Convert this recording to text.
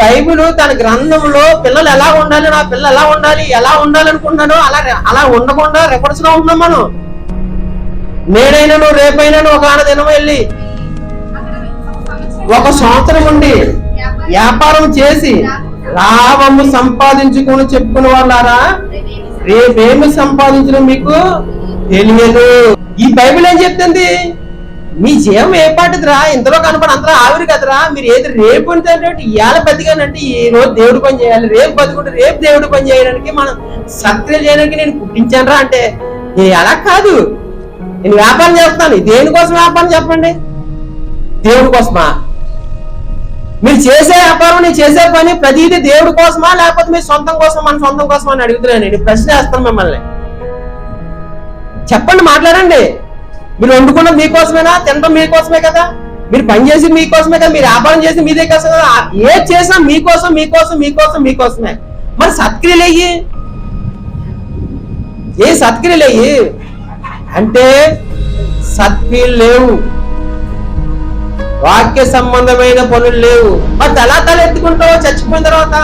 Bible తన గ్రంథంలో పిల్లలు ఎలా ఉండాలి నా పిల్లలు ఎలా ఉండాలి ఎలా ఉండాలనుకుంటున్నానో అలా అలా ఉండకుండా రికార్డ్స్లో ఉన్నాం మనం. నేనైనాను రేపైనాను ఒక ఆన దినం వెళ్ళి ఒక సంవత్సరం ఉండి వ్యాపారం చేసి లాభము సంపాదించుకొని చెప్పుకునే వాళ్ళారా? రేపేమి సంపాదించడం మీకు తెలియదు. ఈ బైబిల్ ఏం చెప్తుంది? మీ జీవం ఏ పాటిదిరా? ఇంతలో కనపడి అందరూ ఆవిరి కదరా? మీరు ఏది రేపు అంటే ఇవాళ బతికానంటే ఈ రోజు దేవుడు పని చేయాలి. రేపు బతుకుంటే రేపు దేవుడు పని చేయడానికి మనం సత్క్రియ చేయడానికి నేను పుట్టించానురా అంటే. ఏ అలా కాదు. నేను వ్యాపారం చేస్తాను దేనికోసం వ్యాపారం చెప్పండి? దేవుడి కోసమా? మీరు చేసే వ్యాపారం నేను చేసే పని ప్రతిదీ దేవుడి కోసమా? లేకపోతే మీ సొంతం కోసం మన సొంతం కోసం అని అడుగుతున్నాను నేను. ప్రశ్న వేస్తాను మిమ్మల్ని. చెప్పండి మాట్లాడండి. మీరు వండుకున్నది మీకోసమేనా? తినడం మీకోసమే కదా? మీరు పని చేసి మీకోసమే కదా? మీరు వ్యాపారం చేసి మీదే కదా ఏ చేసినా మీకోసం మీకోసం మీకోసం మీకోసమే. మరి సత్క్రియలు అయ్యి ఏ సత్క్రియలు అయ్యి అంటే సత్క్రియలు లేవు. వాక్య సంబంధమైన పనులు లేవు. మరి తలా తల ఎత్తుకుంటావు? చచ్చిపోయిన తర్వాత?